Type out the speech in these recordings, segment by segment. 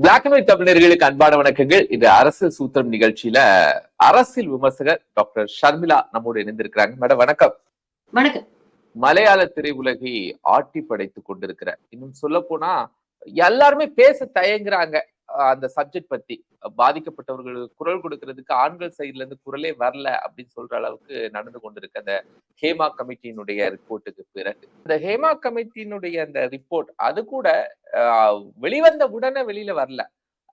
Black and white தமிழர்களுக்கு அன்பான வணக்கங்கள். இது அரசியல் சூத்திரம் நிகழ்ச்சியில அரசியல் விமர்சகர் டாக்டர் ஷர்மிளா நம்மோடு இணைந்திருக்கிறாங்க. மேடம் வணக்கம். வணக்கம். மலையாள திரையுலகை ஆட்டி படைத்துக் கொண்டிருக்கிற இன்னும் சொல்ல போனா எல்லாருமே பேச தயங்குறாங்க. அந்த சப்ஜெக்ட் பத்தி பாதிக்கப்பட்டவர்களுக்கு குரல் கொடுக்கறதுக்கு ஆண்கள் சைடுல இருந்து குரலே வரல அப்படின்னு சொல்ற அளவுக்கு நடந்து கொண்டிருக்கு அந்த ஹேமா கமிட்டியினுடைய ரிப்போர்ட்டுக்கு பிறகு. இந்த ஹேமா கமிட்டியினுடைய அந்த ரிப்போர்ட் அது கூட ஆஹ் வெளிவந்த உடனே வெளியில வரல.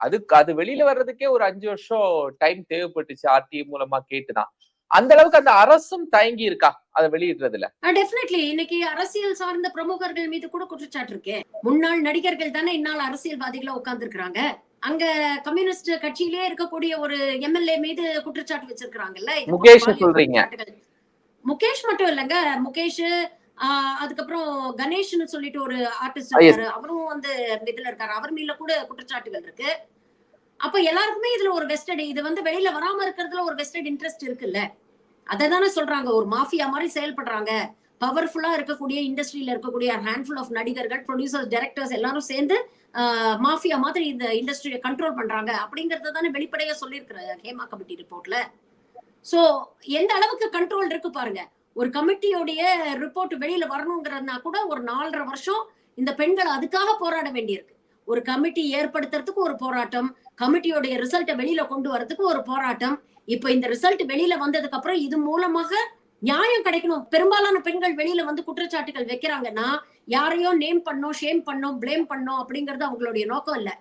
அதுக்கு அது வெளியில வர்றதுக்கே ஒரு அஞ்சு வருஷம் டைம் தேவைப்பட்டுச்சு ஆர்டி மூலமா கேட்டுதான். அந்த அளவுக்கு அந்த அரசும் தயங்கி இருக்கா அதை வெளியிடுறதுல? டெஃபினெட்லி இன்னைக்கு அரசியல் சார்ந்த பிரமுகர்கள் மீது கூட குற்றச்சாட்டு இருக்கு. முன்னாள் நடிகர்கள் தானே இந்நாள் அரசியல்வாதிகளா உட்கார்ந்து இருக்கிறாங்க அங்க கம்யூனிஸ்ட் கட்சியிலே இருக்கக்கூடிய ஒரு எம்எல்ஏ மீது குற்றச்சாட்டு வச்சிருக்காங்கல்ல முகேஷ் சொல்றீங்க. முகேஷ் மட்டும் இல்லைங்க. முகேஷ் அதுக்கப்புறம் கணேஷ்னு சொல்லிட்டு ஒரு ஆர்டிஸ்ட். இருக்காரு. அவரும் வந்து இதுல இருக்காரு. அவர் மீதுல கூட குற்றச்சாட்டுகள் இருக்கு. அப்ப எல்லாருக்குமே இதுல ஒரு வெஸ்டட் இது வந்து வெளியில வராம இருக்கிறதுல ஒரு வெஸ்டட் இன்ட்ரெஸ்ட் இருக்குல்ல. அதை தானே சொல்றாங்க. ஒரு மாஃபியா மாதிரி செயல்படுறாங்க. பவர்ஃபுல்லா இருக்கக்கூடிய இண்டஸ்ட்ரியில இருக்கக்கூடிய ஹேண்ட்ஃபுல் ஆஃப் நடிகர்கள் ப்ரொடியூசர்ஸ் டைரக்டர்ஸ் எல்லாரும் சேர்ந்து மாஃபியா மாதிரி இந்த இண்டஸ்ட்ரியை கண்ட்ரோல் பண்றாங்க அப்படிங்கறத தானே வெளிப்படையா சொல்லியிருக்கிற ஹேமா கமிட்டி ரிப்போர்ட்ல சோ எந்த அளவுக்கு கண்ட்ரோல் இருக்கு பாருங்க. ஒரு கமிட்டியோடைய ரிப்போர்ட் வெளியில வரணுங்கிறதுனா கூட ஒரு நாலரை வருஷம் இந்த பெண்கள் அதுக்காக போராட வேண்டியிருக்கு. ஒரு கமிட்டி ஏற்படுத்துறதுக்கு ஒரு போராட்டம் கமிட்டியோடைய ரிசல்ட்டை வெளியில கொண்டு வரதுக்கு ஒரு போராட்டம். இப்ப இந்த ரிசல்ட் வெளியில வந்ததுக்கு அப்புறம் இது மூலமாக நியாயம் கிடைக்கணும். பெரும்பாலான பெண்கள் வெளியில வந்து குற்றச்சாட்டுகள் வைக்கிறாங்கன்னா யாரையோ நேம் பண்ணோம் ஷேம் பண்ணோம் ப்ளேம் பண்ணோம் அப்படிங்கறது அவங்களுடைய நோக்கம் இல்ல.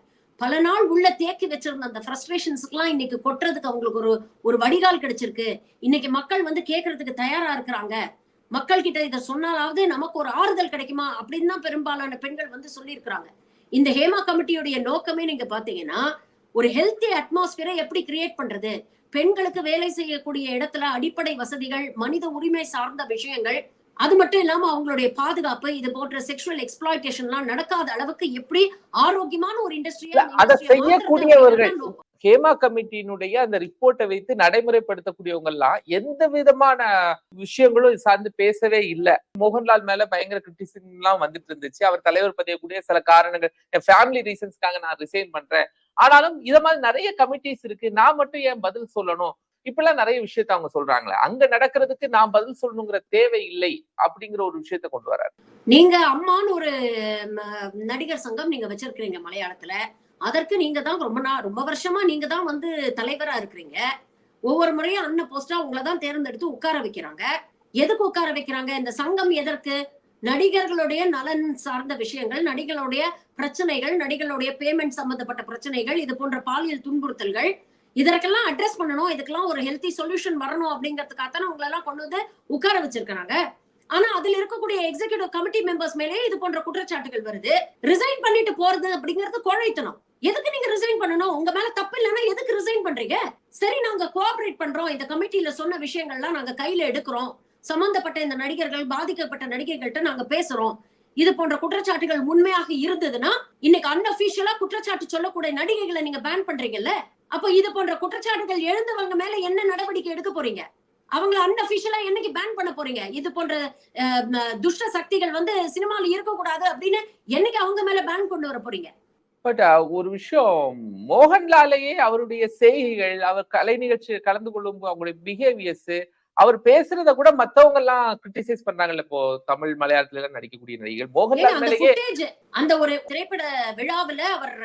பல நாள் உள்ள தேக்கி வச்சிருந்த அந்த ஃப்ரஸ்ட்ரேஷன்ஸ்க்குலாம் இன்னைக்கு கொட்டுறதுக்கு அவங்களுக்கு ஒரு ஒரு வடிகால் கிடைச்சிருக்கு. இன்னைக்கு மக்கள் வந்து கேட்கறதுக்கு தயாரா இருக்கிறாங்க. மக்கள் கிட்ட இதை சொன்னாலாவது நமக்கு ஒரு ஆறுதல் கிடைக்குமா அப்படின்னு தான் பெரும்பாலான பெண்கள் வந்து சொல்லியிருக்கிறாங்க. இந்த ஹேமா கமிட்டியுடைய நோக்கமே நீங்க பாத்தீங்கன்னா ஒரு ஹெல்த்தி அட்மாஸ்பியரை எப்படி கிரியேட் பண்றது? பெண்களுக்கு வேலை செய்யக்கூடிய இடத்துல அடிப்படை வசதிகள் மனித உரிமை சார்ந்த விஷயங்கள் அது மட்டும் இல்லாம அவங்களுடைய பாதுகாப்பு இது போன்ற செக்ஷுவல் எக்ஸ்பிளாய்டேஷன்லாம் நடக்காத அளவுக்கு எப்படி ஆரோக்கியமான ஒரு இண்டஸ்ட்ரியா அதை செய்யக்கூடியவர்கள் ஹேமா கமிட்டியினுடைய அந்த ரிப்போர்ட்டை வைத்து நடைமுறைப்படுத்தக்கூடியவங்க எல்லாம் எந்த விதமான விஷயங்களும் சார்ந்து பேசவே இல்ல. மோகன்லால் மேல பயங்கர கிரிட்டிசிசம் எல்லாம் வந்துட்டு இருந்துச்சு. அவர் தலைவர் பதியக்கூடிய சில காரணங்கள் என் ஃபேமிலி ரீசன்ஸ்க்காக நான் ரிசைன் பண்றேன். ஆனாலும் இத மாதிரி நிறைய கமிட்டிஸ் இருக்கு. நான் மட்டும் ஏன் பதில் சொல்லணும்? இப்பெல்லாம் நிறைய விஷயத்த அவங்க சொல்றாங்களே. அங்க நடக்கிறதுக்கு நான் பதில் சொல்லணுங்கிற தேவை இல்லை அப்படிங்கிற ஒரு விஷயத்த கொண்டு வராரு. நீங்க அம்மான்னு ஒரு நடிகர் சங்கம் நீங்க வச்சிருக்கிறீங்க மலையாளத்துல. அதற்கு நீங்க தான் ரொம்ப நாள் ரொம்ப வருஷமா நீங்க தான் வந்து தலைவரா இருக்கிறீங்க. ஒவ்வொரு முறையும் அண்ணன் போஸ்டா உங்களை தான் தேர்ந்தெடுத்து உட்கார வைக்கிறாங்க. எதுக்கு உட்கார வைக்கிறாங்க? இந்த சங்கம் எதற்கு? நடிகர்களுடைய நலன் சார்ந்த விஷயங்கள் நடிகளுடைய பிரச்சனைகள் நடிகளுடைய பேமெண்ட் சம்பந்தப்பட்ட பிரச்சனைகள் இது போன்ற பாலியல் துன்புறுத்தல்கள் இதற்கெல்லாம் அட்ரஸ் பண்ணணும். இதுக்கெல்லாம் ஒரு ஹெல்த்தி சொல்யூஷன் வரணும் அப்படிங்கிறதுக்காகத்தானே உங்களை எல்லாம் கொண்டு வந்து உட்கார வச்சிருக்காங்க ஆனா அதுல இருக்கக்கூடிய எக்ஸிகூட்டிவ் கமிட்டி மெம்பர்ஸ் மேலே இது போன்ற குற்றச்சாட்டுகள் வருது. ரிசைன் பண்ணிட்டு போறது அப்படிங்கிறது குழைத்தணும் எதுக்கு நீங்க ரிசைன் பண்ணணும்? உங்க மேல தப்பு இல்லைன்னா எதுக்கு ரிசைன் பண்றீங்க? சரி நாங்க கோஆபரேட் பண்றோம். இந்த கமிட்டியில சொன்ன விஷயங்கள்லாம் நாங்க கையில எடுக்கிறோம். சம்பந்தப்பட்ட இந்த நடிகர்கள் பாதிக்கப்பட்ட நடிகைகள்கிட்ட நாங்க பேசுறோம். இது போன்ற குற்றச்சாட்டுகள் உண்மையாக இருந்ததுன்னா இன்னைக்கு அன்அபிஷியலா குற்றச்சாட்டு சொல்லக்கூடிய நடிகைகளை நீங்க பேன் பண்றீங்கல்ல? அப்ப இது போன்ற குற்றச்சாட்டுகள் எழுந்தவங்க மேல என்ன நடவடிக்கை எடுக்க போறீங்க? அவங்கள அன்அபிஷியலா என்னைக்கு பேன் பண்ண போறீங்க? இது போன்ற துஷ்ட சக்திகள் வந்து சினிமால இருக்கக்கூடாது அப்படின்னு என்னைக்கு அவங்க மேல பேன் கொண்டு வர போறீங்க? பட் ஒரு விஷயம் மோகன்லாலையே அவருடைய செய்கைகள் அவர் கலை நிகழ்ச்சி கலந்து கொள்ளும் அவங்களுடைய பிஹேவியர்ஸ் அவர் பேசுறத கூட மத்தவங்க எல்லாம் கிரிட்டிசைஸ் பண்றாங்கல்ல. இப்போ தமிழ் மலையாளத்துல எல்லாம் நடிக்கக்கூடிய நடிகர்கள் மோகன்லால் அந்த ஒரு திரைப்பட விழாவுல அவர்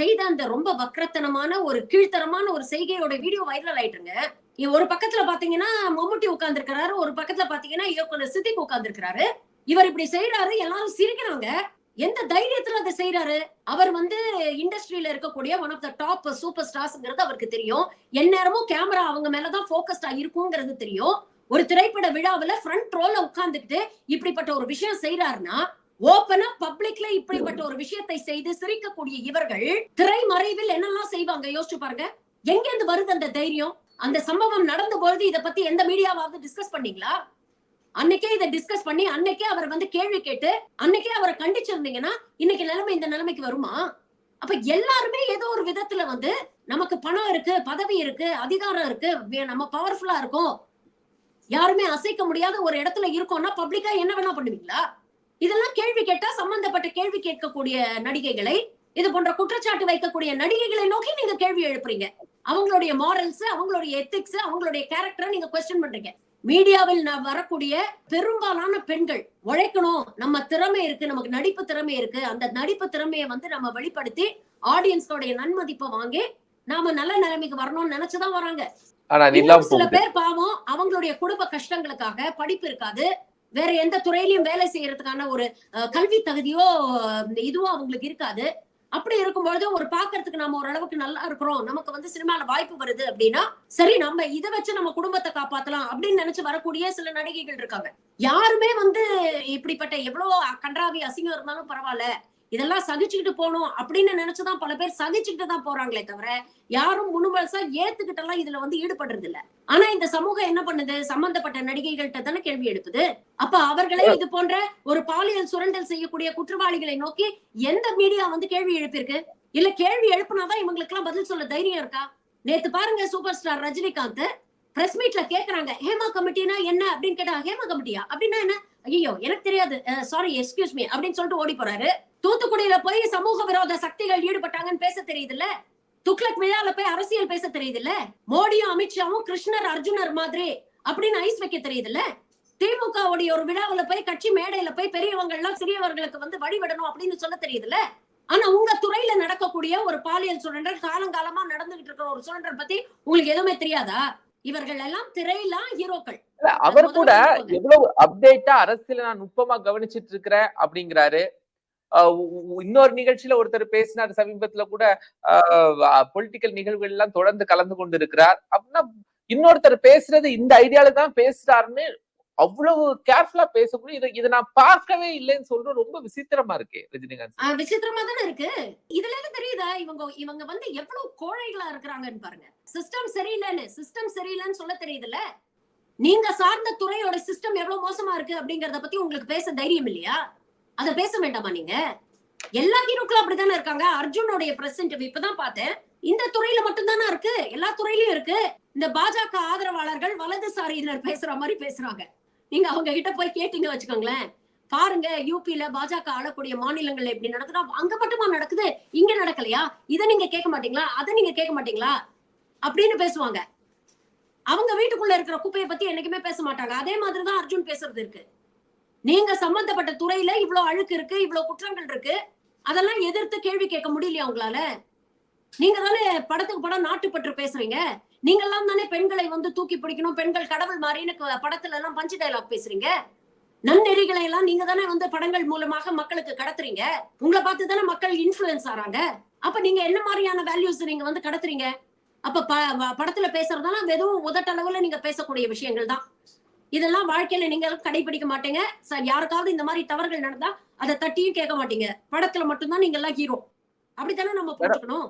செய்த அந்த ரொம்ப வக்ரத்தனமான ஒரு கீழ்த்தரமான ஒரு செய்கையோட வீடியோ வைரல் ஆயிட்டுங்க. ஒரு பக்கத்துல பாத்தீங்கன்னா மம்முட்டி உட்கார்ந்து ஒரு பக்கத்துல பாத்தீங்கன்னா இயக்குனர் சித்திக் உட்கார்ந்து இவர் இப்படி செய்யறாரு எல்லாரும் சிரிக்கிறாங்க. எந்த தைரியத்துல அதை செய்யறாரு அவர் வந்து இண்டஸ்ட்ரியில இருக்கக்கூடிய one of the top super ஸ்டார்ஸ்ங்கிறது அவருக்கு தெரியும். எந்நேரமும் கேமரா அவங்க மேலதான் போக்கஸ்டா இருக்குங்கிறது தெரியும். ஒரு திரைப்பட விழாவில ஃப்ரண்ட் ரோல உட்கார்ந்துக்கிட்டு இப்படிப்பட்ட ஒரு விஷயம் செய்யறாருன்னா ஓப்பனா பப்ளிக்ல இப்படிப்பட்ட ஒரு விஷயத்தை செய்து சிரிக்கக்கூடிய இவர்கள் திரைமறைவில் என்னெல்லாம் செய்வாங்க? யோசிச்சு பாருங்க. எங்க இருந்து வருது அந்த தைரியம்? அந்த சம்பவம் நடந்த பொழுது இத பத்தி எந்த மீடியாவாவது டிஸ்கஸ் பண்ணீங்களா? அன்னைக்கே இதை டிஸ்கஸ் பண்ணி அன்னைக்கே அவர் வந்து கேள்வி கேட்டு அன்னைக்கே அவரை கண்டிச்சிருந்தீங்கன்னா இன்னைக்கு நிலைமை இந்த நிலைமைக்கு வருமா? அப்ப எல்லாருமே ஏதோ ஒரு விதத்துல வந்து நமக்கு பணம் இருக்கு பதவி இருக்கு அதிகாரம் இருக்கு நம்ம பவர்ஃபுல்லா இருக்கோம். யாருமே அசைக்க முடியாத ஒரு இடத்துல இருக்கோம்னா பப்ளிக்கா என்ன வேணா பண்ணுவீங்களா? இதெல்லாம் கேள்வி கேட்டா சம்பந்தப்பட்ட கேள்வி கேட்கக்கூடிய நடிகைகளை இது போன்ற குற்றச்சாட்டு வைக்கக்கூடிய நடிகைகளை நோக்கி நீங்க கேள்வி எழுப்புறீங்க. அவங்களுடைய மாரல்ஸ் அவங்களுடைய எத்திக்ஸ் அவங்களுடைய கேரக்டரை நீங்க கொஸ்டின் பண்றீங்க. மீடியாவில் வரக்கூடிய பெரும்பாலான பெண்கள் உழைக்கணும். நம்ம திறமை இருக்கு நமக்கு நடிப்பு திறமை இருக்கு. அந்த நடிப்பு திறமையை வந்து நம்ம வெளிப்படுத்தி ஆடியன்ஸோடைய நன்மதிப்பை வாங்கி நாம நல்ல நிலைமைக்கு வரணும்னு நினைச்சுதான் வராங்க. சில பேர் பாவம் அவங்களுடைய குடும்ப கஷ்டங்களுக்காக படிப்பு இருக்காது. வேற எந்த துறையிலயும் வேலை செய்யறதுக்கான ஒரு கல்வி தகுதியோ இதுவோ அவங்களுக்கு இருக்காது. அப்படி இருக்கும்பொழுது ஒரு பாக்குறதுக்கு நம்ம ஓரளவுக்கு நல்லா இருக்கிறோம். நமக்கு வந்து சினிமால வாய்ப்பு வருது அப்படின்னா சரி நம்ம இதை வச்சு நம்ம குடும்பத்தை காப்பாத்தலாம் அப்படின்னு நினைச்சு வரக்கூடிய சில நடிகைகள் இருக்காங்க. யாருமே வந்து இப்படிப்பட்ட எவ்வளவு கன்றாவி அசிங்கம் இருந்தாலும் பரவாயில்ல. இதெல்லாம் சகிச்சுக்கிட்டு போகணும் அப்படின்னு நினைச்சுதான் பல பேர் சகிச்சுக்கிட்டு தான் போறாங்களே தவிர யாரும் முழுமனசா ஏத்துக்கிட்டு எல்லாம் இதுல வந்து ஈடுபடுறது இல்ல. ஆனா இந்த சமூகம் என்ன பண்ணுது? சம்பந்தப்பட்ட நடிகைகள்கிட்ட தானே கேள்வி எழுப்புது. அப்ப அவர்களே இது போன்ற ஒரு பாலியல் சுரண்டல் செய்யக்கூடிய குற்றவாளிகளை நோக்கி எந்த மீடியா வந்து கேள்வி எழுப்பியிருக்கு? இல்ல கேள்வி எழுப்புனாதான் இவங்களுக்கு எல்லாம் பதில் சொல்ல தைரியம் இருக்கா? நேத்து பாருங்க சூப்பர் ஸ்டார் ரஜினிகாந்த் பிரஸ் மீட்ல கேக்குறாங்க ஹேமா கமிட்டினா என்ன? அப்படின்னு கேட்டா ஹேமா கமிட்டியா? அப்படின்னா என்ன? ஐயோ எனக்கு தெரியாது. சாரி எக்ஸ்கியூஸ் மீ அப்படின்னு சொல்லிட்டு ஓடி போறாரு. தூத்துக்குடியில போய் சமூக விரோத சக்திகள் ஈடுபட்டாங்கன்னு பேச தெரியுதுல்ல? துக்ளக் விழால போய் அரசியல் பேச தெரியுதுல்ல? மோடியும் அமித்ஷாவும் கிருஷ்ணர் அர்ஜுனர் மாதிரி அப்படின்னு ஐஸ் வைக்க தெரியுதுல்ல? திமுக உடைய ஒரு விழாவில போய் கட்சி மேடையில போய் பெரியவங்க எல்லாம் சிறியவர்களுக்கு வந்து வழிவிடணும் அப்படின்னு சொல்ல தெரியுதுல்ல? ஆனா உங்க துறையில நடக்கக்கூடிய ஒரு பாலியல் சுரண்டல் காலங்காலமா நடந்துகிட்டு இருக்கிற ஒரு சுரண்டல் பத்தி உங்களுக்கு எதுவுமே தெரியாதா? இவர்கள் எல்லாம் திரையிலாம் ஹீரோக்கள் அவர் கூட. எவ்வளவு அப்டேட்டா அரசியல நான் நுட்பமா கவனிச்சிட்டு இருக்கிறேன் அப்படிங்கிறாரு இன்னொரு நிகழ்ச்சியில ஒருத்தர் பேசினார் சமீபத்துல கூட பொலிட்டிக்கல் நிகழ்வுகள் எல்லாம் தொடர்ந்து கலந்து கொண்டு இருக்கிறார் அப்படின்னா இன்னொருத்தர் பேசுறது இந்த ஐடியால தான் பேசுறாருன்னு அவ்வளவு கேர்ஃபுல்லா பேசக்கூடிய இதை இதை நான் பார்க்கவே இல்லைன்னு சொல்றது ரொம்ப விசித்திரமா இருக்கு ரஜினிகாந்த் விசித்திரமா தானே இருக்கு? இதுல எல்லாம் தெரியுதா? இவங்க இவங்க வந்து எவ்வளவு கோழைகளா இருக்கிறாங்கன்னு பாருங்க. சிஸ்டம் சரியில்லைன்னு சிஸ்டம் சரியில்லைன்னு சொல்ல தெரியுதுல்ல? நீங்க சார்ந்த துறையோட சிஸ்டம் எவ்வளவு மோசமா இருக்கு அப்படிங்கறத பத்தி உங்களுக்கு பேச தைரியம் இல்லையா? அத பேச வேண்டாமா நீங்க? எல்லா ஹீரோக்களும் அப்படித்தானே இருக்காங்க? அர்ஜுனோடைய பிரசன்ட் இப்பதான் பார்த்தேன். இந்த துறையில மட்டும் தானே இருக்கு? எல்லா துறையிலயும் இருக்கு. இந்த பாஜக ஆதரவாளர்கள் வலதுசாரியினர் பேசுற மாதிரி பேசுறாங்க. நீங்க அவங்க கிட்ட போய் கேட்டீங்க வச்சுக்கோங்களேன். பாருங்க யூபியில பாஜக ஆளக்கூடிய மாநிலங்கள்ல எப்படி நடக்குதோ? அங்க மட்டுமா நடக்குது? இங்க நடக்கலையா? இதை நீங்க கேட்க மாட்டீங்களா? அதை நீங்க கேட்க மாட்டீங்களா? அப்படின்னு பேசுவாங்க. அவங்க வீட்டுக்குள்ள இருக்கிற குப்பையை பத்தி என்னைக்குமே பேச மாட்டாங்க. அதே மாதிரிதான் அர்ஜுன் பேசுறது இருக்கு. நீங்க சம்பந்தப்பட்ட துறையில இவ்வளவு அழுக்கு இருக்கு இவ்வளவு குற்றங்கள் இருக்கு. அதெல்லாம் எதிர்த்து கேள்வி கேட்க முடியலையா உங்களால? நீங்க தானே படத்துக்கு படம் நாட்டுப்பற்று பேசுறீங்க. நீங்க எல்லாம் தானே பெண்களை வந்து தூக்கி பிடிக்கணும் பெண்கள் கடவுள் மாதிரின்னு படத்துல எல்லாம் பஞ்சு டைலாக் பேசுறீங்க? நன்னெறிகளை எல்லாம் நீங்க தானே வந்து படங்கள் மூலமாக மக்களுக்கு கடத்துறீங்க? உங்களை பார்த்து தானே மக்கள் இன்ஃபுளுன்ஸ் ஆறாங்க? அப்ப நீங்க என்ன மாதிரியான வேல்யூஸ் நீங்க வந்து கடத்துறீங்க? அப்ப படத்துல பேசுறதெல்லாம் வெறும் உதட்டளவுல நீங்க பேசக்கூடிய விஷயங்கள் தான். இதெல்லாம் வாழ்க்கையில நீங்க கடைபிடிக்க மாட்டீங்க. சார் யாருக்காவது இந்த மாதிரி தவறுகள் நடந்தா அதை தட்டியும் கேட்க மாட்டீங்க. படத்துல மட்டும்தான் நீங்க எல்லாம் ஹீரோ அப்படித்தானே நம்ம புரிஞ்சுக்கணும்?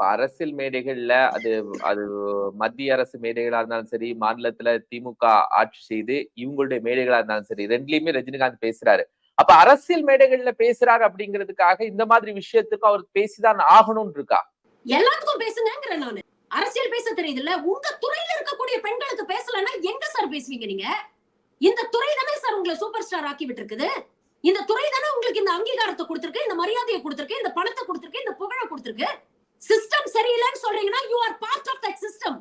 இப்ப அரசியல் மேடைகள்ல அது அது மத்திய அரசு மேடைகளா இருந்தாலும் சரி மாநிலத்துல திமுக ஆட்சி செய்து இவங்களுடைய மேடைகளா இருந்தாலும் சரி ரெண்டுலயுமே ரஜினிகாந்த் பேசுறாரு. அப்ப அரசியல் மேடைகள்ல பேசுறாரு அப்படிங்கிறதுக்காக இந்த மாதிரி விஷயத்துக்கு அவர் பேசிதான் ஆகணும்னு இருக்கா எல்லாத்துக்கும் பேசுங்கிறேன் நானு. அரசியல் பேச தெரியுதுல்ல உங்க துறையில இருக்கக்கூடிய பெண்களுக்கு பேசலன்னா எங்க சார் பேசுவீங்க நீங்க? இந்த துறை தானே சார் உங்களை சூப்பர் ஸ்டார் ஆக்கி விட்டுருக்குது? இந்த துறை தானே உங்களுக்கு இந்த அங்கீகாரத்தை கொடுத்துருக்கு இந்த மரியாதையை கொடுத்துருக்கு இந்த பணத்தை கொடுத்துருக்கு இந்த புகழை கொடுத்துருக்கு? சிஸ்டம் சரியில்லைன்னு சொல்றீங்கன்னா you are part of that system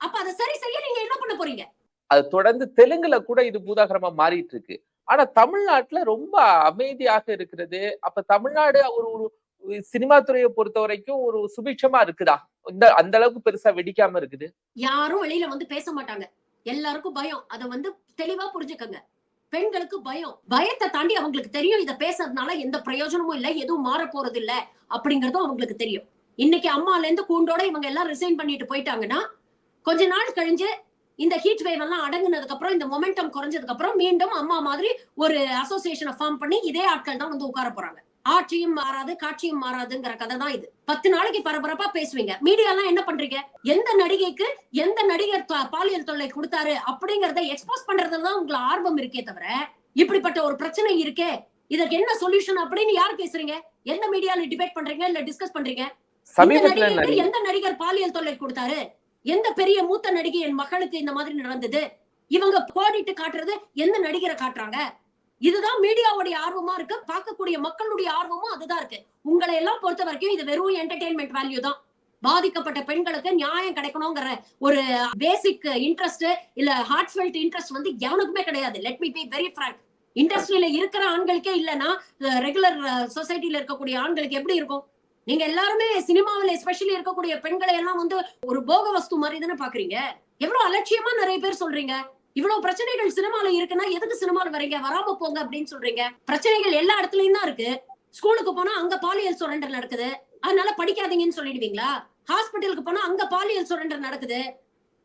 அப்ப அதை சரி செய்ய நீங்க என்ன பண்ண போறீங்க? அது தொடர்ந்து தெலுங்குல கூட இது பூதாகரமா மாறிட்டு இருக்கு ஆனா தமிழ்நாட்டுல ரொம்ப அமைதியாக இருக்கிறது. அப்ப தமிழ்நாடு ஒரு ஒரு சினிமா துறையை பொறுத்த வரைக்கும் ஒரு சுபிட்சமா இருக்குதா? இந்த அந்த அளவுக்கு பெருசா வெடிக்காம இருக்குது? யாரும் வெளியில வந்து பேச மாட்டாங்க. எல்லாருக்கும் பயம். அதை வந்து தெளிவா புரிஞ்சுக்கங்க. பெண்களுக்கு பயம். பயத்தை தாண்டி அவங்களுக்கு தெரியும். இத பேசுறதுனால எந்த பிரயோஜனமும் இல்ல. எதுவும் மாற போறது இல்ல அப்படிங்கறதும் அவங்களுக்கு தெரியும். இன்னைக்கு அம்மால இருந்து கூண்டோட இவங்க எல்லாம் ரிசைன் பண்ணிட்டு போயிட்டாங்கன்னா கொஞ்ச நாள் கழிஞ்சு இந்த ஹீட் வேவ் எல்லாம் அடங்குனதுக்கு அப்புறம் இந்த மொமெண்டம் குறைஞ்சதுக்கு அப்புறம் மீண்டும் அம்மா மாதிரி ஒரு அசோசியேஷனை ஃபார்ம் பண்ணி இதே ஆட்கள் தான் வந்து உட்கார போறாங்க. ஆட்சியும் மாறாது காட்சியும் மாறாதுங்கிற கதை தான் இது. பத்து நாளைக்கு பரபரப்பா பேசுவீங்க. மீடியா எல்லாம் என்ன பண்றீங்க? எந்த நடிகைக்கு எந்த நடிகர் பாலியல் தொல்லை கொடுத்தாரு அப்படிங்கறத எக்ஸ்போஸ் பண்றதுல தான் உங்களுக்கு ஆர்வம் இருக்கே தவிர இப்படிப்பட்ட ஒரு பிரச்சனை இருக்கே. இதற்கு என்ன சொல்யூஷன் அப்படின்னு யார் பேசுறீங்க? எந்த மீடியால டிபேட் பண்றீங்க? இல்ல டிஸ்கஸ் பண்றீங்க? சமீபத்துல எந்த நடிகர் பாலியல் தொல்லை கொடுத்தாரு? எந்த பெரிய மூத்த நடிகை என் மகளுக்கு இந்த மாதிரி நடந்தது? இவங்க கோடிட்டு காட்டுறது எந்த நடிகரை காட்டுறாங்க? இதுதான் மீடியாவுடைய ஆர்வமா இருக்கு. பார்க்கக்கூடிய மக்களுடைய ஆர்வமும் அதுதான் இருக்கு. உங்களை எல்லாம் பொறுத்த வரைக்கும் இது வெறும் என்டர்டெயின்மெண்ட் வேல்யூ தான். பாதிக்கப்பட்ட பெண்களுக்கு நியாயம் கிடைக்கணுங்கிற ஒரு பேசிக் இன்ட்ரெஸ்ட் இல்ல ஹார்ட்ஃபெல்ட் இன்ட்ரெஸ்ட் வந்து எவனுக்குமே கிடையாது. Let me be very frank இண்டஸ்ட்ரியில இருக்கிற ஆண்களுக்கே இல்லைன்னா ரெகுலர் சொசைட்டில இருக்கக்கூடிய ஆண்களுக்கு எப்படி இருக்கும்? நீங்க எல்லாருமே சினிமாவில் எஸ்பெஷலி இருக்கக்கூடிய பெண்களை எல்லாம் வந்து ஒரு போக வஸ்து மாதிரி தானே பாக்குறீங்க எவ்வளவு அலட்சியமா நிறைய பேர் சொல்றீங்க. இவ்வளவு பிரச்சனைகள் சினிமால இருக்குன்னா எதுக்கு சினிமால வரீங்க? வராம போங்க அப்படின்னு சொல்றீங்க. பிரச்சனைகள் எல்லா இடத்துலயும் தான் இருக்கு. ஸ்கூலுக்கு போனா அங்க பாலியல் சுரண்டல் நடக்குது. அதனால படிக்காதீங்கன்னு சொல்லிடுவீங்களா? ஹாஸ்பிட்டலுக்கு போனா அங்க பாலியல் சுரண்டல் நடக்குது.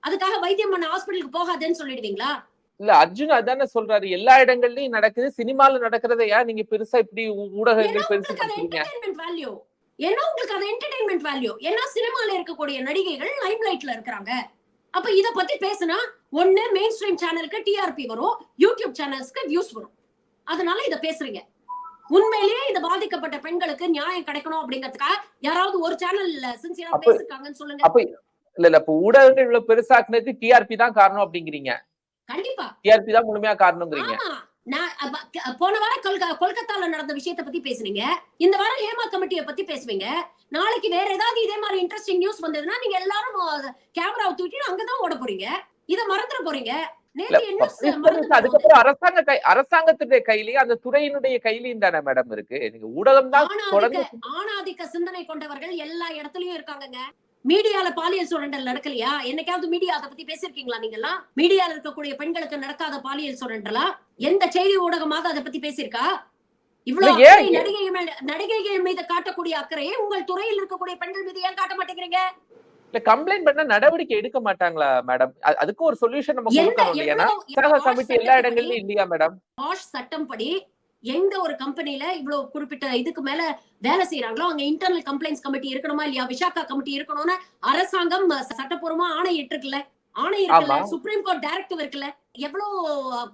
அதுக்காக வைத்தியம் பண்ண ஹாஸ்பிட்டலுக்கு போகாதேன்னு சொல்லிடுவீங்களா? இல்ல அர்ஜுன் அதானே சொல்றாரு. எல்லா இடங்கள்லயும் நடக்குது. சினிமால நடக்கிறத ஏன் நீங்க பெருசா இப்படி ஊடகங்கள் பெருசு ஏன்னா உங்களுக்கு அது என்டர்டைன்மெண்ட் வேல்யூ ஏன்னா சினிமால இருக்கக்கூடிய நடிகைகள் லைம் லைட்ல இருக்கிறாங்க. அப்ப இத பத்தி பேசினா ஒண்ணு மெயின் ஸ்ட்ரீம் சேனலுக்கு டிஆர்பி வரும் யூடியூப் சேனல்ஸ்க்கு வியூஸ் வரும். அதனால இத பேசுறீங்க. உண்மையிலேயே இந்த பாதிக்கப்பட்ட பெண்களுக்கு நியாயம் கிடைக்கணும் அப்படிங்கிறதுக்காக யாராவது ஒரு சேனல்ல சின்சியரா பேசிருக்காங்கன்னு சொல்லுங்க. அப்ப இல்ல இல்ல இப்ப ஊடகங்கள் இவ்வளவு பெருசாக்குனதுக்கு டிஆர்பி தான் காரணம் அப்படிங்கிறீங்க. கண்டிப்பா. டிஆர்பி தான் முழுமையா காரணம்ங்கிறீங்க. நான் போன வாரம் கொல்க கொல்கத்தால நடந்த விஷயத்தை பத்தி பேசுனீங்க. இந்த வாரம் ஹேமா கமிட்டியை பத்தி பேசுவீங்க. நாளைக்கு வேற ஏதாவது இதே மாதிரி இன்ட்ரெஸ்டிங் நியூஸ் வந்ததுன்னா நீங்க எல்லாரும் கேமராவை தூக்கிட்டு அங்கதான் ஓட போறீங்க. இத மறந்துட போறீங்க? அதுக்கப்புறம் அரசாங்க கை அரசாங்கத்துடைய கையிலயும் அந்த துறையினுடைய கையிலயும் தானே மேடம் இருக்கு? நீங்க ஊடகம் தான் ஆணாதிக்க சிந்தனை கொண்டவர்கள் எல்லா இடத்துலயும் இருக்காங்கங்க. மீடியால பாலியல் சுரண்டல் நடக்கலையா? என்னைக்காவது மீடியா அதை பத்தி பேசிருக்கீங்களா நீங்க எல்லாம் மீடியால இருக்கக்கூடிய பெண்களுக்கு நடக்காத பாலியல் சுரண்டலா? எந்த செய்தி ஊடகமாக அதை பத்தி பேசியிருக்கா? இவ்வளவு நடிகைகள் நடிகைகள் மீது காட்டக்கூடிய அக்கறையை உங்கள் துறையில் இருக்கக்கூடிய பெண்கள் மீது ஏன் காட்ட மாட்டேங்கிறீங்க? இல்ல கம்ப்ளைண்ட் பண்ண நடவடிக்கை எடுக்க மாட்டாங்களா மேடம் அதுக்கு ஒரு சொல்யூஷன் நம்ம கொடுக்கணும் இல்லையா? கமிட்டி எல்லா இடங்கள்லயும் இல்லையா மேடம் சட்டம் படி எந்த ஒரு கம்பெனில இவ்வளவு குறிப்பிட்ட இதுக்கு மேல வேலை செய்யறாங்களோ அங்க இன்டர்னல் கம்ப்ளைண்ட்ஸ் கமிட்டி இருக்கணுமா இல்லையா? விசாகா கமிட்டி இருக்கணும்னு அரசாங்கம் சட்டப்பூர்வமா ஆணை இட்டிருக்குல்ல ஆணை இருக்குல்ல. சுப்ரீம் கோர்ட் டைரக்டிவ் இருக்குல்ல. எவ்வளவு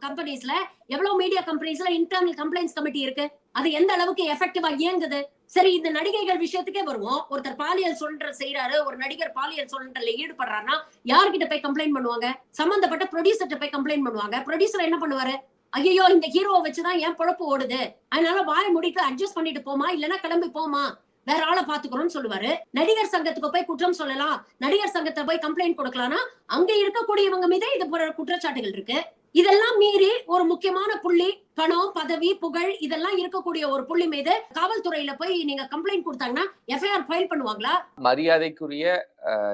கம்பெனிஸ்ல எவ்வளவு மீடியா கம்பெனிஸ்ல இன்டர்னல் கம்ப்ளைண்ட்ஸ் கமிட்டி இருக்கு? அது எந்த அளவுக்கு எஃபெக்டிவா இயங்குது? சரி இந்த நடிகைகள் விஷயத்துக்கே வருவோம். ஒருத்தர் பாலியல் சுரண்டல் செய்யறாரு ஒரு நடிகர் பாலியல் சுரண்டல்ல ஈடுபடுறாருன்னா யார்கிட்ட போய் கம்ப்ளைண்ட் பண்ணுவாங்க? சம்பந்தப்பட்ட ப்ரொடியூசர்கிட்ட போய் கம்ப்ளைண்ட் பண்ணுவாங்க. ப்ரொடியூசர் என்ன பண்ணுவாரு? ஐயோ இந்த ஹீரோவை வச்சுதான் என் பொழப்பு ஓடுது? அதனால வாய முடிட்டு அட்ஜஸ்ட் பண்ணிட்டு போமா? இல்லனா கிளம்பி போமா? வேற ஆளை பாத்துக்கிறோம்னு சொல்லுவாரு. நடிகர் சங்கத்துக்கு போய் குற்றம் சொல்லலாம். நடிகர் சங்கத்தை போய் கம்ப்ளைண்ட் கொடுக்கலாம்னா அங்க இருக்கக்கூடியவங்க மீதே இது போற குற்றச்சாட்டுகள் இருக்கு. இதெல்லாம் மீறி ஒரு முக்கியமான புள்ளி பணம் பதவி புகழ் இதெல்லாம் இருக்கக்கூடிய ஒரு புள்ளி மீது காவல்துறையில போய் நீங்க கம்ப்ளைண்ட் கொடுத்தாங்கன்னா எஃப்ஐஆர் ஃபைல் பண்ணுவாங்களா? மரியாதைக்குரிய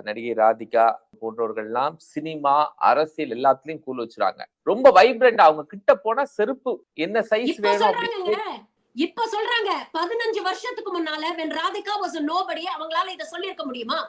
நடிகை ராதிகா போன்றவர்கள்லாம் சினிமா அரசியல் எல்லாத்துலயும் கூழ் வச்சுறாங்க. ரொம்ப வைப்ரண்ட் அவங்க கிட்ட போனா செருப்பு என்ன சைஸ் வேணும் இப்ப சொல்றாங்க. பதினஞ்சு வருஷத்துக்கு முன்னால வென் ராதிகா வாஸ் நோபடி அவங்களால இத சொல்லியிருக்க முடியுமா?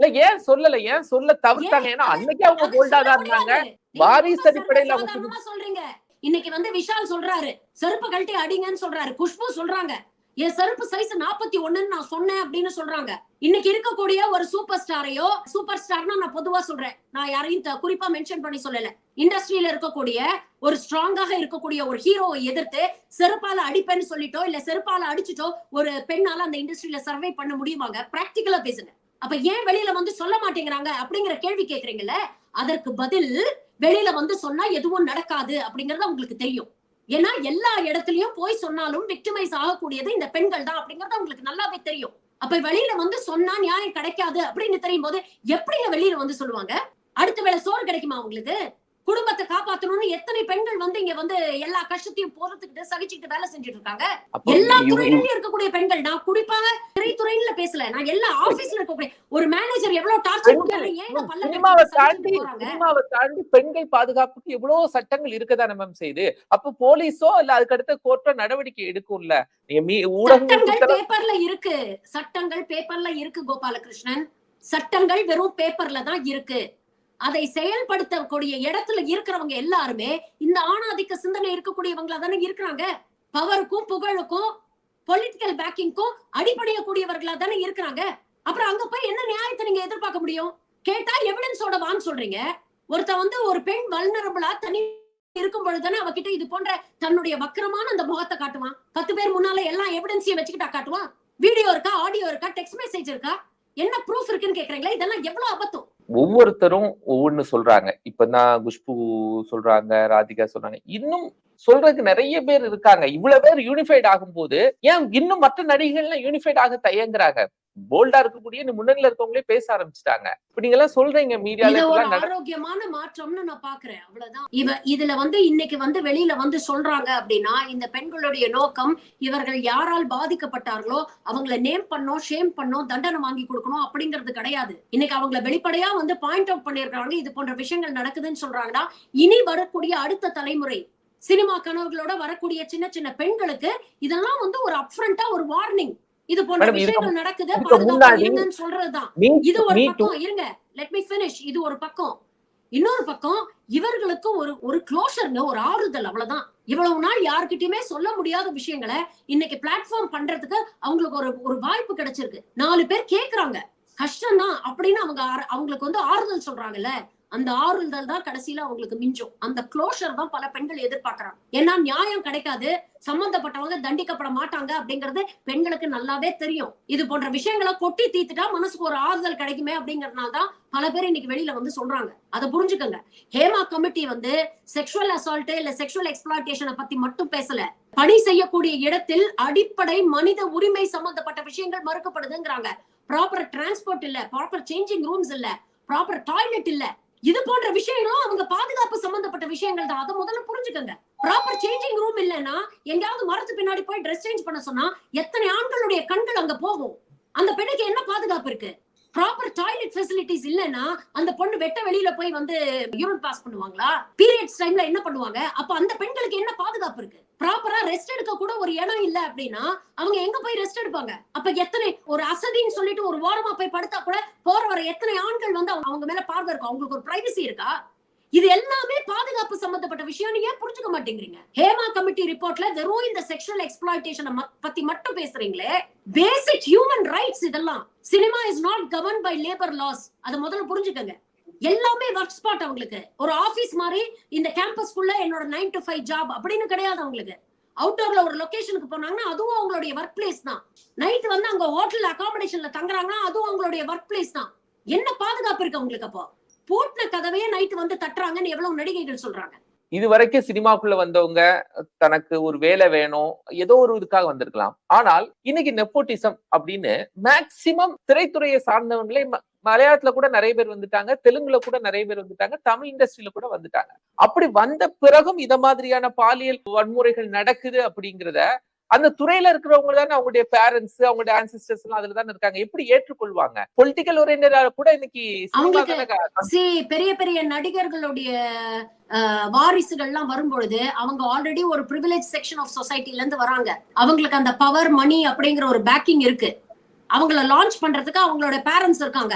இல்ல ஏன் சொல்லல? ஏன் சொல்ல தவிர்த்தாங்க. ஏன்னா அன்னைக்கு அவங்க போல்டா தான் இருந்தாங்க. வாரிசு அடிப்படையில அவங்க சொல்றீங்க. இன்னைக்கு வந்து விஷால் சொல்றாரு. செருப்பு கழட்டி அடிங்கன்னு சொல்றாரு. குஷ்பு சொல்றாங்க. என் செருப்பு சைஸ் நாற்பத்தி ஒண்ணுன்னு நான் சொன்னேன் அப்படின்னு சொல்றாங்க. இன்னைக்கு இருக்கக்கூடிய ஒரு சூப்பர் ஸ்டாரையோ சூப்பர் ஸ்டார்னா நான் பொதுவா சொல்றேன். நான் யாரையும் த- குறிப்பா மென்ஷன் பண்ணி சொல்லல. இண்டஸ்ட்ரியில இருக்கக்கூடிய ஒரு ஸ்ட்ராங்காக இருக்கக்கூடிய ஒரு ஹீரோவை எதிர்த்து செருப்பால அடிப்பேன்னு சொல்லிட்டோ இல்ல செருப்பால அடிச்சுட்டோ ஒரு பெண்ணால அந்த இண்டஸ்ட்ரியில சர்வே பண்ண முடியுமாங்க? பிராக்டிக்கலா பேசுங்க. அப்ப ஏன் வெளியில வந்து சொல்ல மாட்டேங்கிறாங்க அப்படிங்கிற கேள்வி கேக்குறீங்கல்ல அதற்கு பதில் வெளியில வந்து சொன்னா எதுவும் நடக்காது அப்படிங்கறது உங்களுக்கு தெரியும். ஏன்னா எல்லா இடத்துலயும் போய் சொன்னாலும் விக்டிமைஸ் ஆகக்கூடியது இந்த பெண்கள் தான் அப்படிங்கறது அவங்களுக்கு நல்லாவே தெரியும். அப்ப வெளியில வந்து சொன்னா நியாயம் கிடைக்காது அப்படின்னு தெரியும் போது எப்படி வெளியில வந்து சொல்லுவாங்க? அடுத்த வேளை சோறு கிடைக்குமா அவங்களுக்கு குடும்பத்தை காப்பாத்தணும்னு எத்தனை பெண்கள் வந்து இங்க வந்து எல்லா கஷ்டத்தையும் போறதுக்கிட்டு சகிச்சுக்கிட்டு வேலை செஞ்சுட்டு இருக்காங்க? எல்லா துறையிலும் இருக்கக்கூடிய பெண்கள் நான் குறிப்பாக திரைத்துறையில பேசல. நான் எல்லா ஆபீஸ்ல இருக்கக்கூடிய ஒரு மேனேஜர் எவ்வளவு டார்ச்சர் தாண்டி பெண்கள் பாதுகாப்புக்கு எவ்வளவு சட்டங்கள் இருக்கதானே மேம் செய்யுது அப்ப போலீஸோ இல்ல அதுக்கு அடுத்த கோர்ட்டோ நடவடிக்கை எடுக்கும்ல? ஊடகங்கள் பேப்பர்ல இருக்கு. சட்டங்கள் பேப்பர்ல இருக்கு கோபாலகிருஷ்ணன். சட்டங்கள் வெறும் பேப்பர்ல தான் இருக்கு. அதை செயல்படுத்தக்கூடிய இடத்துல இருக்கிறவங்க எல்லாருமே இந்த ஆணாதிக்க சிந்தனை இருக்கக்கூடியவங்களா தானே இருக்கிறாங்க. பவருக்கும் புகழுக்கும் பொலிட்டிக்கல் பேக்கிங்க்கும் அடிப்படையக்கூடியவர்களா தானே இருக்கிறாங்க. அப்புறம் அங்க போய் என்ன நியாயத்தை நீங்க எதிர்பார்க்க முடியும்? கேட்டா எவிடன்ஸோட வான்னு சொல்றீங்க. ஒருத்தன் வந்து ஒரு பெண் வல்னரபிளா தனி இருக்கும் பொழுதுதானே அவகிட்ட இது போன்ற தன்னுடைய வக்கரமான அந்த முகத்தை காட்டுவான். பத்து பேர் முன்னால எல்லாம் எவிடன்ஸையும் வச்சுக்கிட்டா காட்டுவான். வீடியோ இருக்கா ஆடியோ இருக்கா டெக்ஸ்ட் மெசேஜ் இருக்கா? என்ன ப்ரூஃப் இருக்குன்னு கேக்குறீங்களா? இதெல்லாம் எவ்வளவு அபத்தம்? ஒவ்வொருத்தரும் ஒவ்வொன்னு சொல்றாங்க. இப்ப தான் குஷ்பு சொல்றாங்க ராதிகா சொல்றாங்க. இன்னும் சொல்றதுக்கு நிறைய பேர் இருக்காங்க. இவ்வளவு பேர் யூனிஃபைட் ஆகும்போது ஏன் இன்னும் மற்ற நடிகைகள்லாம் யூனிஃபைட் ஆக தயங்குறாங்க? போல்டா இருக்கக்கூடிய இந்த முன்னணியில இருக்கவங்களே பேச ஆரம்பிச்சிட்டாங்க. இப்ப நீங்க எல்லாம் சொல்றீங்க மீடியால ஆரோக்கியமான மாற்றம்னு நான் பாக்குறேன் அவ்வளவுதான். இவ இதுல வந்து இன்னைக்கு வந்து வெளியில வந்து சொல்றாங்க அப்படின்னா இந்த பெண்களுடைய நோக்கம் இவர்கள் யாரால் பாதிக்கப்பட்டார்களோ அவங்கள நேம் பண்ணோம் ஷேம் பண்ணோம் தண்டனை வாங்கி கொடுக்கணும் அப்படிங்கிறது கிடையாது. இன்னைக்கு அவங்கள வெளிப்படையா வந்து பாயிண்ட் அவுட் பண்ணிருக்காங்க இது போன்ற விஷயங்கள் நடக்குதுன்னு சொல்றாங்கன்னா இனி வரக்கூடிய அடுத்த தலைமுறை சினிமா கனவுகளோட வரக்கூடிய சின்ன சின்ன பெண்களுக்கு இதெல்லாம் வந்து ஒரு அப்ரண்டா ஒரு வார்னிங் இது போன்ற விஷயங்கள் நடக்குது பாதுகாப்பா இருங்கன்னு சொல்றதுதான். இது ஒரு. பக்கம் இருங்க லெட் மீ finish. இது ஒரு பக்கம். இன்னொரு பக்கம் இவர்களுக்கு ஒரு ஒரு க்ளோஷர்ங்க ஒரு ஆறுதல் அவ்வளவுதான். இவ்வளவு நாள் யார்கிட்டயுமே சொல்ல முடியாத விஷயங்களை இன்னைக்கு பிளாட்ஃபார்ம் பண்றதுக்கு அவங்களுக்கு ஒரு ஒரு வாய்ப்பு கிடைச்சிருக்கு. நாலு பேர் கேக்குறாங்க. கஷ்டம்தான் அப்படின்னு அவங்க அவங்களுக்கு வந்து ஆறுதல் சொல்றாங்கல்ல. அந்த ஆறுதல் தான் கடைசியில அவங்களுக்கு மிஞ்சும். அந்த க்ளோஷர் தான் பல பெண்கள் எதிர்பார்க்கறாங்க. ஏன்னா நியாயம் கிடைக்காது. சம்பந்தப்பட்டவங்க தண்டிக்கப்பட மாட்டாங்க அப்படிங்கிறது பெண்களுக்கு நல்லாவே தெரியும். இது போன்ற விஷயங்களை கொட்டி தீத்துட்டா மனசுக்கு ஒரு ஆறுதல் கிடைக்குமே அப்படிங்கறதுனால தான் பல பேர் இன்னைக்கு வெளியில வந்து சொல்றாங்க. அதை புரிஞ்சுக்கோங்க. ஹேமா கமிட்டி வந்து செக்ஷுவல் அசால்ட் இல்ல செக்ஷுவல் எக்ஸ்பிளாட்டேஷனை பத்தி மட்டும் பேசல. பணி செய்யக்கூடிய இடத்தில் அடிப்படை மனித உரிமை சம்பந்தப்பட்ட விஷயங்கள் மறுக்கப்படுதுங்கிறாங்க. ப்ராப்பர் டிரான்ஸ்போர்ட் இல்ல ப்ராப்பர் சேஞ்சிங் ரூம்ஸ் இல்ல ப்ராப்பர் டாய்லெட் இல்ல இது போன்ற விஷயங்களும் அவங்க பாதுகாப்பு சம்பந்தப்பட்ட விஷயங்கள் தான். அதை முதல்ல புரிஞ்சுக்கோங்க. ப்ராப்பர் சேஞ்சிங் ரூம் இல்லைன்னா எங்கேயாவது மரத்து பின்னாடி போய் ட்ரெஸ் சேஞ்ச் பண்ண சொன்னா எத்தனை ஆண்களுடைய கண்கள் அங்க போகும்? அந்த பெண்ணுக்கு என்ன பாதுகாப்பு இருக்கு? ப்ராப்பர் டாய்லெட் ஃபெசிலிட்டிஸ் இல்லைன்னா அந்த பொண்ணு வெட்ட வெளியில போய் வந்து யூரின் பாஸ் பண்ணுவாங்களா? பீரியட்ஸ் டைம்ல என்ன பண்ணுவாங்க? அப்ப அந்த பெண்களுக்கு என்ன பாதுகாப்பு இருக்கு? ப்ராப்பரா ரெஸ்ட் எடுக்க கூட ஒரு இடம் இல்ல அப்படின்னா அவங்க எங்க போய் ரெஸ்ட் எடுப்பாங்க? அப்ப எத்தனை ஒரு அசதின்னு சொல்லிட்டு ஒரு ஓரமா போய் படுத்தா கூட போற வர எத்தனை ஆண்கள் வந்து அவங்க- அவங்க மேல பார்வை இருக்கும்? அவங்களுக்கு ஒரு பிரைவசி இருக்கா? இது எல்லாமே பாதுகாப்பு சம்பந்தப்பட்ட விஷயம். நீங்க ஏன் புரிஞ்சுக்க மாட்டேங்கிறீங்க? ஹேமா கமிட்டி ரிப்போர்ட்ல வெறும் இந்த செக்ஷுவல் எக்ஸ்பிளாய்டேஷனை பத்தி மட்டும் பேசுறீங்களே. பேசிக் ஹியூமன் ரைட்ஸ் இதெல்லாம். Cinema is not govern by labour laws அதை முதல்ல புரிஞ்சுக்கங்க. எல்லாமே ஒர்க் ஸ்பாட் அவங்களுக்கு. ஒரு ஆபீஸ் மாதிரி இந்த கேம்பஸ்க்குள்ள என்னோட நைன் டு ஃபைவ் ஜாப் அப்படின்னு கிடையாது அவங்களுக்கு. அவுட்டோர்ல ஒரு லொகேஷனுக்கு போனாங்கன்னா அதுவும் அவங்களுடைய ஒர்க் பிளேஸ் தான். நைட் வந்து அங்க ஹோட்டல் அகாமடேஷன்ல தங்குறாங்கன்னா அதுவும் அவங்களுடைய ஒர்க் பிளேஸ் தான். என்ன பாதுகாப்பு இருக்கு அவங்களுக்கு அப்போ? பூட்டின கதவையே நைட் வந்து தட்டுறாங்கன்னு எவ்வளவு நடிகைகள் சொல்றாங்க? இது வரைக்கும் சினிமாக்குள்ள வந்தவங்க தனக்கு ஒரு வேலை வேணும் ஏதோ ஒரு இதுக்காக வந்திருக்கலாம். ஆனால் இன்னைக்கு நெப்போட்டிசம் அப்படின்னு மேக்சிமம் திரைத்துறையை சார்ந்தவங்களே மலையாளத்துல கூட நிறைய பேர் வந்துட்டாங்க தெலுங்குல கூட நிறைய பேர் வந்துட்டாங்க தமிழ் இண்டஸ்ட்ரியில கூட வந்துட்டாங்க. அப்படி வந்த பிறகும் இத மாதிரியான பாலியல் வன்முறைகள் நடக்குது அப்படிங்கிறத அந்த துறையில இருக்கிறவங்க தானே அவங்களுடைய பேரண்ட்ஸ் அவங்களுடைய ஆன்சிஸ்டர்ஸ் எல்லாம் அதுல தானே இருக்காங்க. எப்படி ஏற்றுக்கொள்வாங்க? பொலிட்டிக்கல் ஓரியன்டா கூட இன்னைக்கு பெரிய பெரிய நடிகர்களுடைய வாரிசுகள்லாம் வரும்பொழுது அவங்க ஆல்ரெடி ஒரு ப்ரிவிலேஜ் செக்ஷன் ஆஃப் சொசைட்டில இருந்து வராங்க. அவங்களுக்கு அந்த பவர் மணி அப்படிங்கிற ஒரு பேக்கிங் இருக்கு. அவங்கள லான்ச் பண்றதுக்கு அவங்களோட பேரண்ட்ஸ் இருக்காங்க.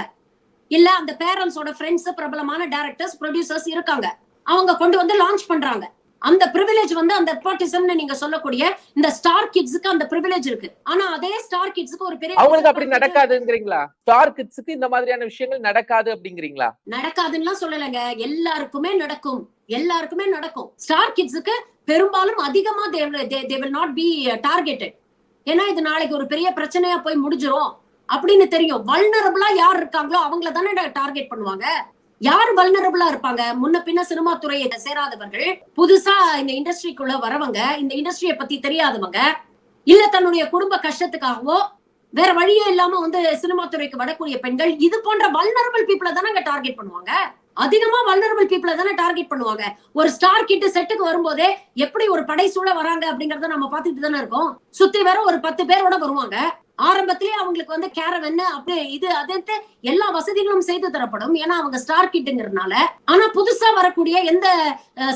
இல்ல அந்த பேரண்ட்ஸோட ஃப்ரெண்ட்ஸ் பிரபலமான டைரக்டர்ஸ் ப்ரொடியூசர்ஸ் இருக்காங்க. அவங்க கொண்டு வந்து லான்ச் பண்றாங்க. அந்த ப்ரிவிலேஜ் வந்து அந்த நெப்போட்டிசம்னு நீங்க சொல்லக்கூடிய இந்த ஸ்டார் கிட்ஸுக்கு அந்த ப்ரிவிலேஜ் இருக்கு. ஆனா அதே ஸ்டார் கிட்ஸுக்கு ஒரு பெரிய அவங்களுக்கு அப்படி நடக்காதுங்கிறீங்களா? ஸ்டார் கிட்ஸுக்கு இந்த மாதிரியான விஷயங்கள் நடக்காது அப்படிங்கிறீங்களா? நடக்காதுன்னா சொல்லலைங்க. எல்லாருக்குமே நடக்கும். எல்லாருக்குமே நடக்கும். ஸ்டார் கிட்ஸுக்கு பெரும்பாலும் அதிகமா they will not be targeted ஏன்னா இது நாளைக்கு ஒரு பெரிய பிரச்சனையா போய் முடிஞ்சிரும். அப்படின்னு தெரியும். வல்னரபிளா யார் இருக்காங்களோ அவங்கள தானே டார்கெட் பண்ணுவாங்க. யார் வல்னரபிளா இருப்பாங்க? முன்ன பின்ன சினிமா துறையை சேராதவர்கள் புதுசா இந்த இண்டஸ்ட்ரிக்குள்ள வரவங்க இந்த இண்டஸ்ட்ரியை பத்தி தெரியாதவங்க இல்ல தன்னுடைய குடும்ப கஷ்டத்துக்காகவோ வேற வழியே இல்லாம வந்து சினிமா துறைக்கு வரக்கூடிய பெண்கள் இது போன்ற வல்னரபிள் பீப்புளை தானே டார்கெட் பண்ணுவாங்க? அதிகமா வல்னரபிள் பீப்புளை தானே டார்கெட் பண்ணுவாங்க? ஒரு ஸ்டார் கிட்டு செட்டுக்கு வரும்போதே எப்படி ஒரு படை சூழ வராங்க அப்படிங்கறத நம்ம பாத்துட்டு தானே இருக்கோம்? சுத்தி வர ஒரு பத்து பேரோட வருவாங்க. ஆரம்பத்திலேயே அவங்களுக்கு வந்து கேரவன் அப்படி இது அது எல்லா வசதிகளும் செய்து தரப்படும். ஏன்னா அவங்க ஸ்டார் கிட்டுங்கிறதுனால ஆனா புதுசா வரக்கூடிய எந்த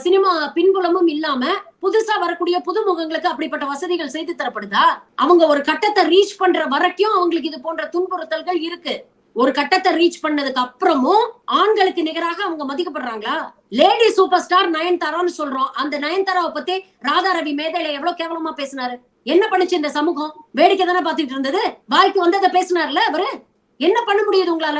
சினிமா பின்புலமும் இல்லாம புதுசா வரக்கூடிய புதுமுகங்களுக்கு அப்படிப்பட்ட வசதிகள் செய்து தரப்படுதா? அவங்க ஒரு கட்டத்தை ரீச் பண்ற வரைக்கும் அவங்களுக்கு இது போன்ற துன்புறுத்தல்கள் இருக்கு. ஒரு கட்டத்தை ரீச் பண்ணதுக்கு அப்புறமும் ஆண்களுக்கு நிகராக அவங்க மதிக்கப்படுறாங்களா? லேடி சூப்பர் ஸ்டார் நயன்தாரான்னு சொல்றோம். அந்த நயன்தாராவை பத்தி ராதா ரவி மேதையில எவ்வளவு கேவலமா பேசினாரு? என்ன பண்ணுச்சு இந்த சமூகம்? வேடிக்கை தானே பார்த்துட்டு இருந்தது? வாய்க்கு வந்ததை பேசினார்ல அவரு? என்ன பண்ண முடியுது உங்களால?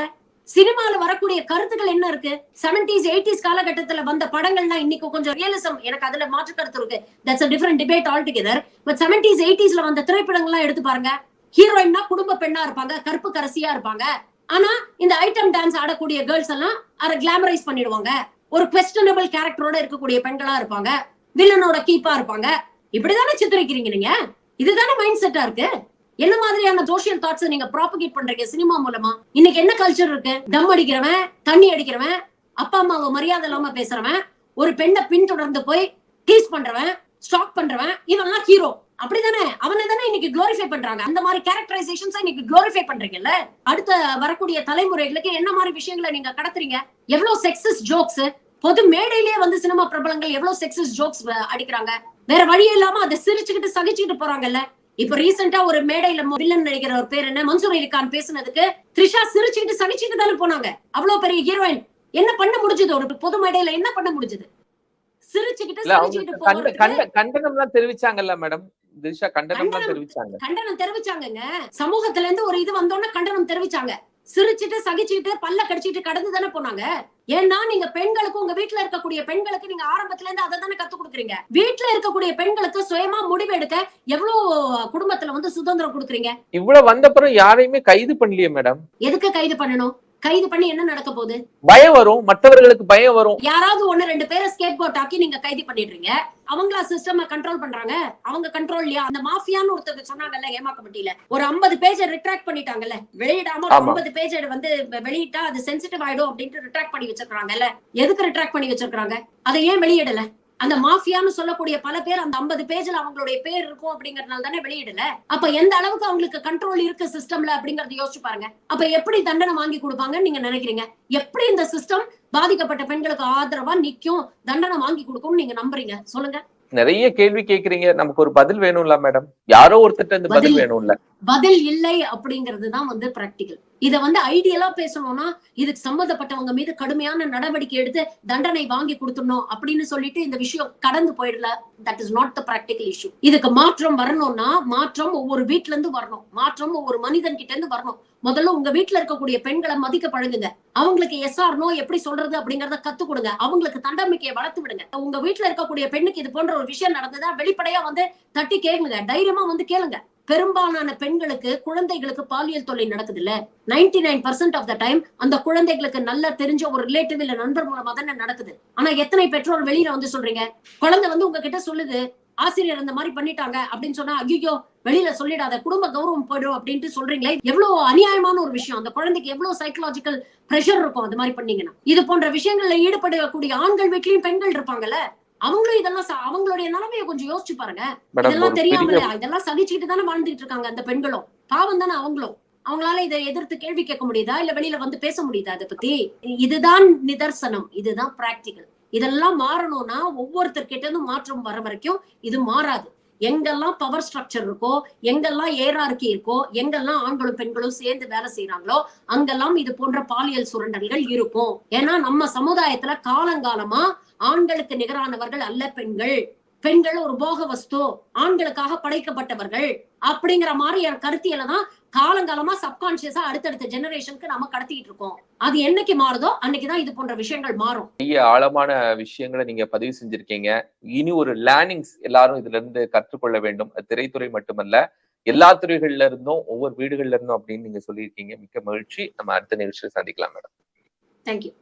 சினிமால வரக்கூடிய கருத்துக்கள் என்ன இருக்கு? செவன்டிஸ் எயிட்டிஸ் காலகட்டத்துல வந்த படங்கள்னா இன்னைக்கு கொஞ்சம் ரியலிசம் எனக்கு அதுல மாற்று கருத்து இருக்கு. That's different debate all together but seventies எயிட்டிஸ்ல வந்த திரைப்படங்கள்லாம் எடுத்து பாருங்க. ஹீரோயின்னா குடும்ப பெண்ணா இருப்பாங்க கருப்பு கரசியா இருப்பாங்க. ஆனா இந்த ஐட்டம் டான்ஸ் ஆடக்கூடிய கேர்ள்ஸ் எல்லாம் அதை கிளாமரைஸ் பண்ணிடுவாங்க. ஒரு கொஸ்டனபிள் கேரக்டரோட இருக்கக்கூடிய பெண்களா இருப்பாங்க. வில்லனோட கீப்பா இருப்பாங்க. இப்படிதானே சித்தரிக்கிறீங்க நீங்க? இதுதானே மைண்ட் செட்டா இருக்கு? என்ன மாதிரியான சோசியல் தாட்ஸ் நீங்க ப்ராபகேட் பண்றீங்க சினிமா மூலமா? இன்னைக்கு என்ன கல்ச்சர் இருக்கு? தம் அடிக்கிறவன் தண்ணி அடிக்கிறவன் அப்பா அம்மாவை மரியாதை இல்லாம பேசுறவன் ஒரு பெண்ணை பின்தொடர்ந்து போய் டீஸ் பண்றவன் ஸ்டாக் பண்றவன் இவெல்லாம் ஹீரோ அப்படிதானே? அவனை தானே இன்னைக்கு குளோரிஃபை பண்றாங்க. அந்த மாதிரி கேரக்டரைசேஷன்ஸ் இன்னைக்கு குளோரிஃபை பண்றீங்கல்ல? அடுத்த வரக்கூடிய தலைமுறைகளுக்கு என்ன மாதிரி விஷயங்களை நீங்க கடத்துறீங்க? எவ்வளவு செக்ஸஸ் ஜோக்ஸ் பொது மேடையிலேயே வந்து சினிமா பிரபலங்கள் எவ்வளவு செக்ஸஸ் ஜோக்ஸ் அடிக்கிறாங்க? வேற வழி இல்லாம அதை சிரிச்சுக்கிட்டு சகிச்சுக்கிட்டு போறாங்கல்ல? இப்ப ரீசெண்டா ஒரு மேடையில வில்லன் நடிக்கிற ஒரு பேர் என்ன? மன்சூர் அலிகான் பேசுனதுக்கு த்ரிஷா சிரிச்சுக்கிட்டு சகிச்சுட்டு தானே போனாங்க. அவ்வளவு பெரிய ஹீரோயின் என்ன பண்ண முடிஞ்சது? ஒரு பொது மேடையில என்ன பண்ண முடிஞ்சது? சிரிச்சுக்கிட்டு கண்டனம் தெரிவிச்சாங்கல்ல மேடம் திரிஷா கண்டனம் தெரிவிச்சாங்க. கண்டனம் தெரிவிச்சாங்கங்க. சமூகத்துல இருந்து ஒரு இது வந்தோன்னே கண்டனம் தெரிவிச்சாங்க. சிரிச்சிட்டு சகிச்சுட்டு பல்ல கடிச்சிட்டு கடந்து தானே போனாங்க? ஏன்னா நீங்க பெண்களுக்கு உங்க வீட்டுல இருக்கக்கூடிய பெண்களுக்கு நீங்க ஆரம்பத்துல இருந்து அதை தானே கத்து கொடுக்குறீங்க? வீட்டுல இருக்கக்கூடிய பெண்களுக்கு சுயமா முடிவு எடுக்க எவ்வளவு குடும்பத்துல வந்து சுதந்திரம் கொடுக்குறீங்க? இவ்வளவு வந்தப்புறம் யாரையுமே கைது பண்ணலையே மேடம். எதுக்கு கைது பண்ணணும்? கைது பண்ணி என்ன நடக்க போகுது? பயம் வரும் மற்றவர்களுக்கு பயம் வரும். யாராவது ஒண்ணு ரெண்டு பேரை ஸ்கேப் கோட் ஆக்கி நீங்க கைது பண்ணிடுறீங்க. அவங்களா சிஸ்டம் கண்ட்ரோல் பண்றாங்க. அவங்க கண்ட்ரோல் இல்லையா? அந்த மாஃபியான்னு ஒருத்தர் சொன்னாங்கல்ல ஏமாக்கப்பட்டியில. ஒரு 50 பேஜ் ரிட்ராக்ட் பண்ணிட்டாங்கல்ல. வெளியிடாம. 50 பேஜ் வந்து வெளியிட்டா அது சென்சிட்டிவ் ஆயிடும் அப்படின்ட்டு ரிட்ராக்ட் பண்ணி வச்சிருக்காங்கல்ல எதுக்கு ரிட்ராக்ட் பண்ணி வச்சிருக்காங்க அதை ஏன் வெளியிடல? அந்த மாஃபியான்னு சொல்லக்கூடிய பல பேர் அந்த 50 பேஜ்ல அவங்களுடைய பேர் இருக்கும் அப்படிங்கறதுனால தானே வெளியிடல? அப்ப எந்த அளவுக்கு அவங்களுக்கு கண்ட்ரோல் இருக்கு சிஸ்டம்ல அப்படிங்கறத யோசிச்சு பாருங்க. அப்ப எப்படி தண்டனை வாங்கி கொடுப்பாங்கன்னு நீங்க நினைக்கிறீங்க? எப்படி இந்த சிஸ்டம் பாதிக்கப்பட்ட பெண்களுக்கு ஆதரவா நிக்கும் தண்டனை வாங்கி கொடுக்கும்னு நீங்க நம்புறீங்க? சொல்லுங்க. நிறைய கேள்வி கேக்குறீங்க. நமக்கு ஒரு பதில் வேணும்ல மேடம்? யாரோ ஒருத்தர் இந்த பதில். வேணும்ல? பதில் இல்லை அப்படிங்கிறது தான் வந்து பிராக்டிகல் இத வந்து ஐடியலா பேசணும்னா இதுக்கு சம்பந்தப்பட்டவங்க மீது கடுமையான நடவடிக்கை எடுத்து தண்டனை வாங்கி கொடுத்துடணும் அப்படின்னு சொல்லிட்டு இந்த விஷயம் கடந்து போயிடல. That is not the practical issue இதுக்கு மாற்றம் வரணும்னா மாற்றம் ஒவ்வொரு வீட்ல இருந்து வரணும். மாற்றம் ஒவ்வொரு மனிதன் கிட்ட இருந்து வரணும். முதல்ல உங்க வீட்டுல இருக்கக்கூடிய பெண்களை மதிக்க பழகுங்க. அவங்களுக்கு எஸ்ஆர்னோ எப்படி சொல்றது அப்படிங்கறத கத்து கொடுங்க. அவங்களுக்கு தண்டமிக்கையை வளர்த்து விடுங்க. உங்க வீட்டுல இருக்கக்கூடிய பெண்ணுக்கு இது போன்ற ஒரு விஷயம் நடந்ததா வெளிப்படையா வந்து தட்டி கேளுங்க. தைரியமா வந்து கேளுங்க. பெரும்பாலான பெண்களுக்கு குழந்தைகளுக்கு பாலியல் தொல்லை நடக்குது இல்ல ninety nine percent of the time அந்த குழந்தைகளுக்கு நல்லா தெரிஞ்ச ஒரு ரிலேட்டிவ் இல்ல நண்பர் மூலமா தானே நடக்குது. ஆனா எத்தனை பெற்றோர் வெளியில வந்து சொல்றீங்க? குழந்தை வந்து உங்ககிட்ட சொல்லுது ஆசிரியர் இந்த மாதிரி பண்ணிட்டாங்க அப்படின்னு சொன்னா ஐயோ வெளியில சொல்லிடாத குடும்ப கௌரவம் போயிடும் அப்படின்ட்டு சொல்றீங்களே எவ்வளவு அநியாயமான ஒரு விஷயம். அந்த குழந்தைக்கு எவ்வளவு சைக்கலாஜிக்கல் பிரஷர் இருக்கும் அந்த மாதிரி பண்ணீங்கன்னா. இது போன்ற விஷயங்கள்ல ஈடுபடக்கூடிய ஆண்கள் வீட்லயும் பெண்கள் இருப்பாங்கல்ல? அவங்களும் இதெல்லாம் அவங்களுடைய நிலைமையை கொஞ்சம் யோசிச்சு பாருங்க. இதெல்லாம் ஒரு தெரியாமலே பெரிய இதெல்லாம் சகிச்சுக்கிட்டு தானே வாழ்ந்துட்டு இருக்காங்க அந்த பெண்களும். பாவம் தானே அவங்களும். அவங்களால இதை எதிர்த்து கேள்வி கேட்க முடியுதா? இல்ல வெளியில வந்து பேச முடியுதா அதை பத்தி? இதுதான் நிதர்சனம். இதுதான் பிராக்டிகல் இதெல்லாம் மாறணும்னா ஒவ்வொருத்தர்கிட்ட இருந்தும் மாற்றம் வர வரைக்கும் இது மாறாது. எங்கெல்லாம் பவர் ஸ்ட்ரக்சர் இருக்கோ எங்கெல்லாம் ஏரார்கி இருக்கோ எங்கெல்லாம் ஆண்களும் பெண்களும் சேர்ந்து வேலை செய்யறாங்களோ அங்கெல்லாம் இது போன்ற பாலியல் சுரண்டல்கள் இருக்கும். ஏன்னா நம்ம சமுதாயத்துல காலங்காலமா ஆண்களுக்கு நிகரானவர்கள் அல்ல பெண்கள். பெண்கள் ஒரு போக வஸ்து ஆண்களுக்காக படைக்கப்பட்டவர்கள். அப்படிங்கிற மாதிரி என் கருத்தியல தான் காலங்காலமா சப்கான்சியஸா அடுத்தடுத்த ஜெனரேஷனுக்கு நம்ம கடத்திட்டு இருக்கோம். அது என்னைக்கு மாறுதோ அன்னைக்குதான் இது போன்ற விஷயங்கள் மாறும். பெரிய ஆழமான விஷயங்களை நீங்க பதிவு செஞ்சிருக்கீங்க. இனி ஒரு லேர்னிங்ஸ் எல்லாரும் இதுல இருந்து கற்றுக்கொள்ள வேண்டும். திரைத்துறை மட்டுமல்ல எல்லா துறைகள்ல இருந்தும் ஒவ்வொரு வீடுகள்ல இருந்தும் அப்படின்னு நீங்க சொல்லியிருக்கீங்க. மிக்க மகிழ்ச்சி. நம்ம அடுத்த நிகழ்ச்சியில் சந்திக்கலாம் மேடம். தேங்க்யூ